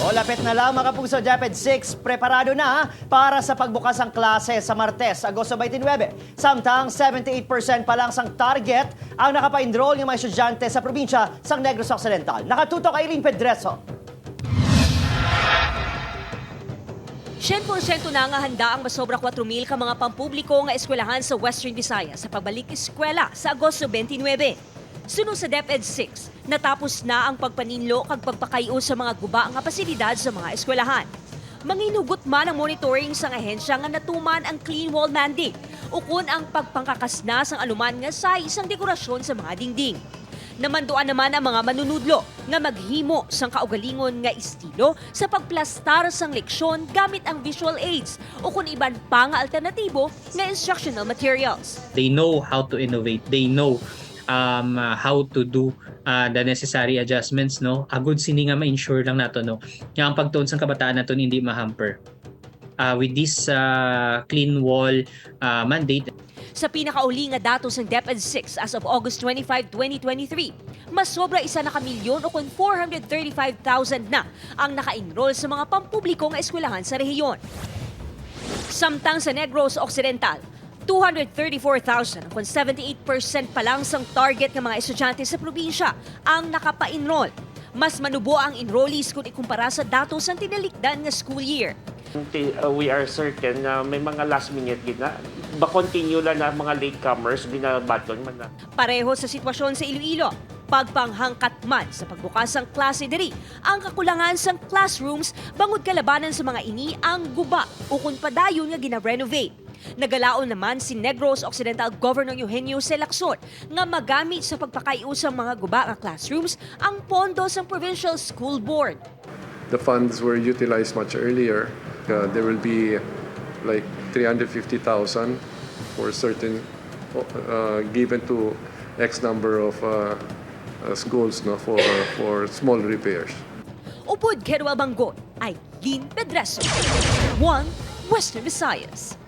O lapit na lang mga kapuso, Japed 6, preparado na para sa pagbukas ng klase sa Martes, Agosto 29. Samtang 78% pa lang sang target ang nakapa-enroll ng mga estudyante sa probinsya sang Negros Occidental. Nakatutok kay Eileen Pedreso. 100% na nga handa ang masobra 4,000 ka mga pampubliko nga eskwelahan sa Western Visayas sa pagbalik eskwela sa Agosto 29. Sunod sa DepEd 6, natapos na ang pagpaninlo kag pagpakayo sa mga guba nga pasilidad sa mga eskwelahan. Manginugot man ang monitoring sa ahensya nga natuman ang clean wall mandate ukon ang pagpangkakas na sang anuman nga size sang dekorasyon sa mga dingding. Namanduan naman ang mga manunudlo nga maghimo sang kaugalingon nga estilo sa pagplastar sang leksyon gamit ang visual aids o kung iban pa nga alternatibo nga instructional materials. they know how to innovate they know um, uh, how to do uh, the necessary adjustments no? Agud sini nga ma-ensure lang nato no? Nga ang pagtuon sa kabataan naton hindi ma-hamper. Uh, with this uh, clean wall uh, mandate. Sa pinakauli nga datos ng DepEd 6 as of August 25, 2023, mas sobra isa na kamilyon o kung 435,000 na ang naka-enroll sa mga pampubliko nga eskwelahan sa rehiyon. Samtang sa Negros Occidental, 234,000 kung 78% pa lang sang target ng mga estudyante sa probinsya ang nakapa-enroll. Mas manubo ang enrollees kung ikumpara sa datos ng tinalikdan nga school year. Uh, we are certain na may mga last minute gina ba continue lang na mga latecomers binabaton man na. Pareho sa sitwasyon sa Iloilo, pagpanghangkat man sa pagbukas ng klase diri, ang kakulangan sa classrooms bangod kalabanan sa mga ini ang guba ukon padayon nga gina-renovate. Nagalaon naman si Negros Occidental Governor Eugenio C. Lacson nga magamit sa pagpakayo sa mga guba nga classrooms ang pondo sa Provincial School Board. the funds were utilized much earlier. Uh, there will be like 350,000 for certain uh, given to X number of uh, uh, schools no, for, for small repairs. Upod Keruel Banggon ay Lynn Pedreso. One Western Visayas.